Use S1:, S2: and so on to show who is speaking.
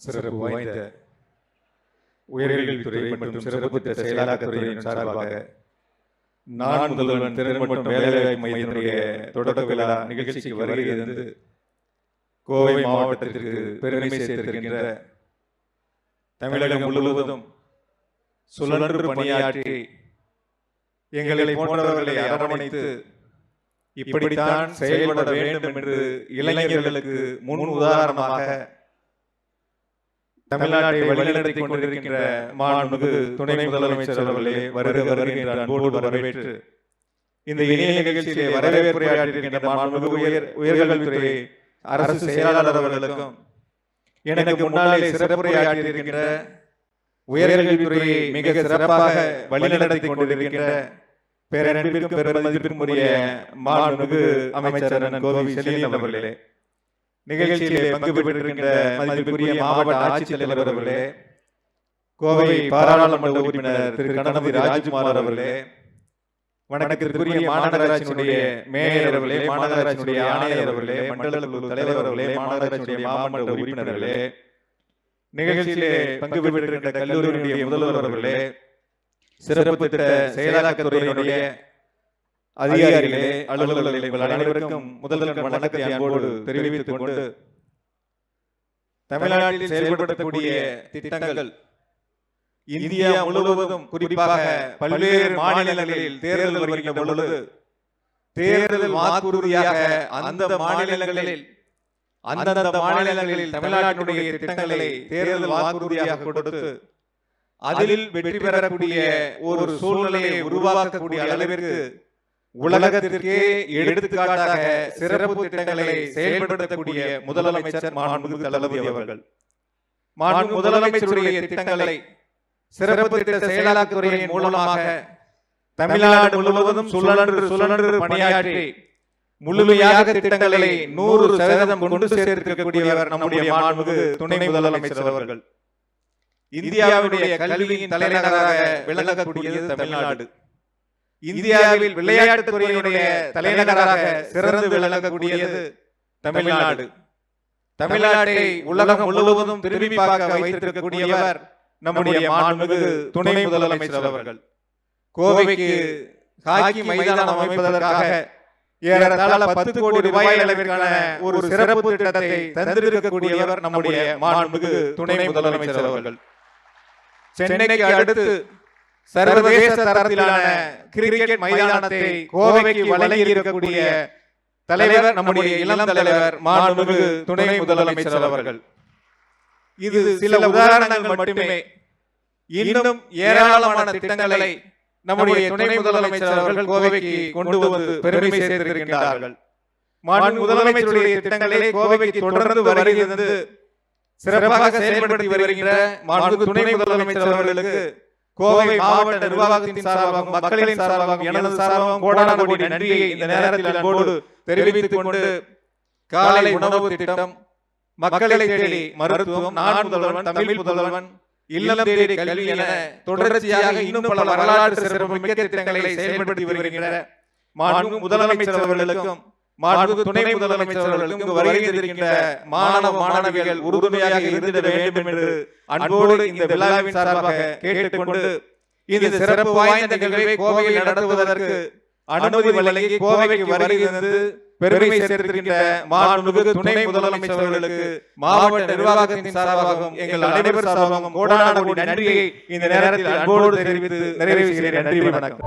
S1: சிறப்பு வாய்ந்த உயர்கல்வித்துறை மற்றும் சிறப்பு திட்ட செயலாக்கத்துறையின் சார்பாக நான் முதல்வன் திறன் மற்றும் வேலைவாய்ப்பு மையத்தினுடைய தொடக்க விழா நிகழ்ச்சிக்கு வருகை இருந்து கோவை மாவட்டத்திற்கு பெருமை சேர்த்திருக்கின்ற தமிழகம் முழுவதும் சுழன்று பணியாற்றி எங்களை போன்றவர்களை அரவணைத்து இப்படித்தான் செயல்பட வேண்டும் என்று இளைஞர்களுக்கு முன் உதாரணமாக தமிழ்நாட்டை வழிநடத்திக் கொண்டிருக்கின்ற மாண்புமிகு துணை முதலமைச்சர் அவர்களே வருக வருக என்ற அன்போடு வரவேற்று இந்த இணைய நிகழ்ச்சியிலே வரவேற்புரையாற்றிருக்கின்ற மாண்புமிகு உயர் உயர்கல்வித்துறை அரசு செயலாளர் அவர்களுக்கும் எனக்கு முன்னாலே சிறப்புரையாற்றியிருக்கின்ற உயர்கல்வித்துறையை மிக சிறப்பாக வழிநடத்திக் கொண்டிருக்கின்ற பேரன்பிற்கும் பெருமதிப்பிற்கும் உரிய மாண்புமிகு அமைச்சர் அண்ணன் கோவி செல்லியன் அவர்களே. நிகழ்ச்சியிலே பங்கு பெற்றிருக்கின்ற மதிப்பிற்குரிய மாவட்ட ஆட்சித்தலைவர் அவர்களே கோவை பாராளுமன்ற உறுப்பினர் திரு கணபதி ராஜ்குமார் அவர்களே வணக்கத்திற்குரிய மாநகராட்சியினுடைய மேயர் அவர்களே மாநகராட்சியினுடைய ஆணையர் அவர்களே மண்டல குழு தலைவர் அவர்களே மாநகராட்சியினுடைய மாமன்ற உறுப்பினர்களே நிகழ்ச்சியிலே பங்கு பெற்றிருக்கின்ற கல்லூரியினுடைய முதல்வர் அவர்களே சிறப்பு திட்ட செயலாக்கத்துறையினுடைய அதிகாரிகளே அலுவலர்களே உங்கள் அனைவருக்கும் முதல் வணக்கத்தை அன்போடு தெரிவித்துக் கொண்டு தமிழ்நாட்டில் செயல்படுத்தக்கூடிய திட்டங்கள் இந்தியா முழுவதும் குறிப்பாக பல்வேறு மாநிலங்களில் தேர்தல் வருகின்ற பொழுது தேர்தல் வாக்குறுதியாக அந்த மாநிலங்களில் அந்தந்த மாநிலங்களில் தமிழ்நாட்டினுடைய திட்டங்களை தேர்தல் வாக்குறுதியாக கொடுத்து அதில் வெற்றி பெறக்கூடிய ஒரு சூழ்நிலையை உருவாக்கக்கூடிய அளவிற்கு உலகத்திற்கே எடுத்துக்காட்டாக சிறப்பு திட்டங்களை செயல்படுத்தக்கூடிய முதலமைச்சர் மாண்புமிகு தளபதி அவர்கள். மாண்பு முதலமைச்சருடைய திட்டங்களை சிறப்பு திட்ட செயலாக்கத்துறையின் மூலமாக தமிழ்நாடு முழுவதும் சுழன்று சுழன்று பணியாற்றி முழுமையாக திட்டங்களை நூறு சதவீதம் கொண்டு சேர்த்திருக்கக்கூடியவர் நம்முடைய மாண்புமிகு துணை முதலமைச்சர் அவர்கள். இந்தியாவுடைய கல்வியின் தலைநகராக விளங்கக்கூடியது தமிழ்நாடு. இந்தியாவில் விளையாட்டுத் துறையினுடைய தலைநகராக சிறந்து விளங்கக்கூடியது தமிழ்நாடு. தமிழ்நாட்டை உலகம் முழுவதும் திரும்பி பார்க்க வைத்திருக்கக்கூடியவர் நம்முடைய மாண்புமிகு துணை முதலமைச்சர் அவர்கள். கோவைக்கு ஹாக்கி மைதானம் அமைப்பதற்காக ஏறத்தாழ பத்து கோடி ரூபாய் அளவிற்கான ஒரு சிறப்பு திட்டத்தை தந்திருக்கக்கூடியவர் நம்முடைய மாண்புமிகு துணை முதலமைச்சர் அவர்கள். சென்னைக்கு அடுத்து சர்வதேச தரத்திலான கிரிக்கெட் மைதானத்தை கோவைக்கு வழங்கி இருக்கக்கூடிய தலைவர் நம்முடைய இளம் தலைவர் மாண்புமிகு துணை முதலமைச்சர் அவர்கள். இது சில உதாரணங்கள் மட்டுமே. இன்னும் ஏராளமான திட்டங்களை நம்முடைய துணை முதலமைச்சர் அவர்கள் கோவைக்கு கொண்டு வந்து பெருமை சேர்த்திருக்கின்றார்கள். மாண்பு முதலமைச்சருடைய திட்டங்களை கோவைக்கு தொடர்ந்து வருகிறது. சிறப்பாக செயல்படுத்தி வருகின்ற மாண்பு துணை முதலமைச்சர் அவர்களுக்கு கோவை மாவட்ட நிர்வாகத்தின் சார்பாகவும் மக்களின் சார்பாகவும் எனது சார்பாகவும் கோடான கோடி நன்றியை இந்த நேரத்தில் அன்போடு தெரிவித்துக் கொண்டு காலை உணவு திட்டம் மக்களை தேடி மருத்துவம் நான் முதல்வன் தமிழ் முதல்வன் இல்லம் தேடி கல்வி என தொடர்ச்சியாக இன்னும் பல வரலாற்று சிறப்பு மிக்க திட்டங்களை செயல்படுத்தி வருகின்ற மாண்பு முதலமைச்சர் அவர்களுக்கும் துணை முதலமைச்சர் மாணவ மாணவிகள் உறுதுணையாக இருந்திட வேண்டும் என்று அன்போடு இந்த விழாவின் சார்பாக கேட்டுக்கொண்டு இந்த சிறப்பு வாய்ந்த நிகழ்வை கோவையில் நடத்துவதற்கு அனுமதி வழங்கி கோவைக்கு வருகை தந்து பெருமை சேர்த்திருக்கின்ற மாண்புமிகு துணை முதலமைச்சர் அவர்களுக்கு மாவட்ட நிர்வாகத்தின் சார்பாகவும் எங்கள் அனைவர் சார்பாகவும் கோடான கோடி நன்றியை இந்த நேரத்தில் அன்போடு தெரிவித்து நிறைவு செய்கிறேன். நன்றி வணக்கம்.